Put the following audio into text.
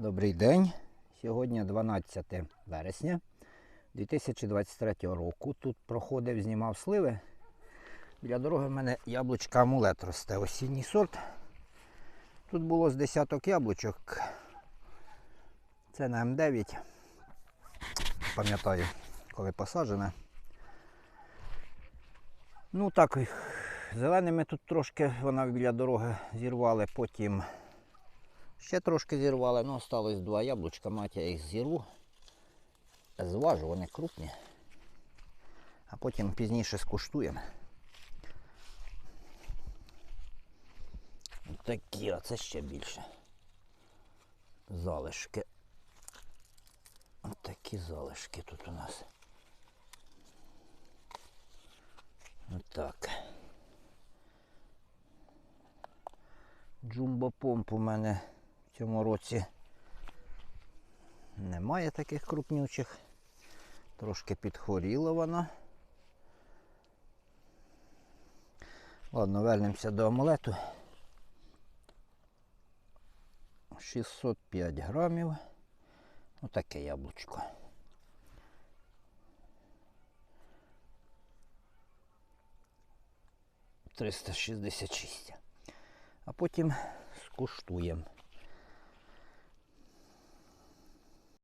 Добрий день. Сьогодні 12 вересня 2023 року. Тут проходив, знімав сливи. Біля дороги в мене яблучка амулет росте. Осінній сорт. Тут було з десяток яблучок. Це на М9. Пам'ятаю, коли посаджене. Ну так, зеленими тут трошки вона біля дороги зірвали, потім Ще трошки зірвали, ну осталось два яблучка, мать я їх зірву. Зважу, вони крупні. А потім пізніше скуштуємо. Такі, а це ще більше. Залишки. Ось такі залишки тут у нас. Отак. Джумбо-помп у мене цьому році немає таких крупнючих. Трошки підхворіла вона. Ладно, вернемося до омлету. 605 грамів. Отаке яблучко. Триста шістдесят шість. А потім скуштуємо.